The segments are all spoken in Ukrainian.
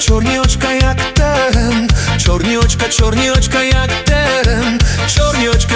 чорні очка, як терен, чорні очка, чорні очка, як терен, чорні очка,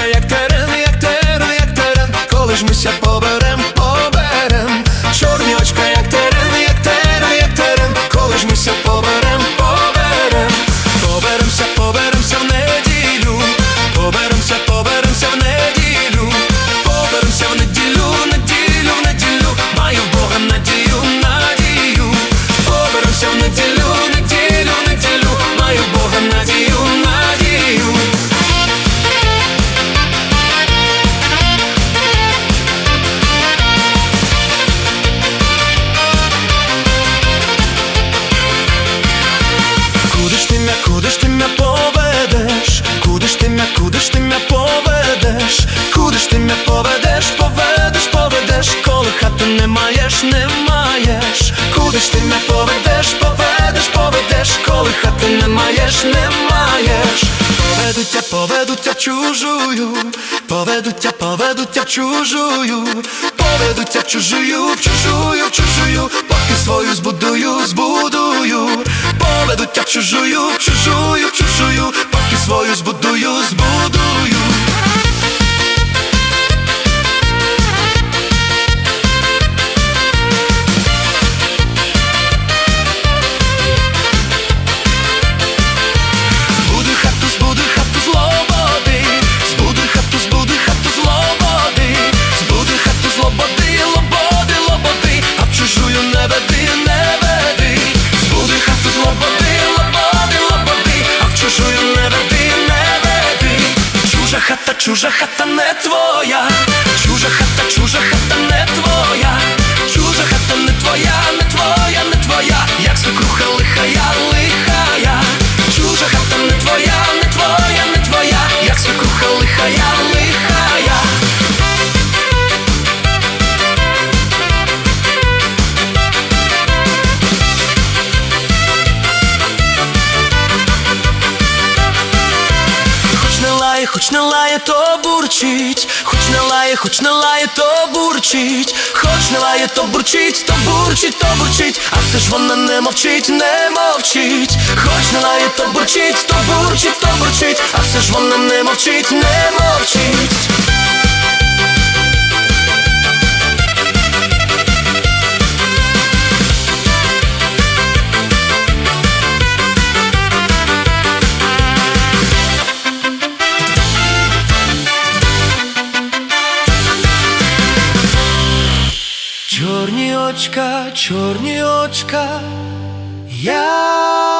чужую, поведу тя, чужую, поведу тя чужую, в чужую, в чужую, поки свою збудую, збудую, поведу тя чужую, в чужую, в чужую, поки свою збудую, збудую. Хата, чужа хата не твоя, чужа хата, чужа хата не твоя, чужа хата не твоя, не твоя, не твоя, як свекруха лихая, лихая. Хоч не лає, то бурчить, хоч не лає, хоч не лає, то бурчить, хоч не лає, то бурчить, то бурчить, то бурчить, а все ж вона не мовчить, не мовчить, хоч не лає, то бурчить, то бурчить, то бурчить, а все ж вона не мовчить, не мовчить. Чорні очка, чорні очка, те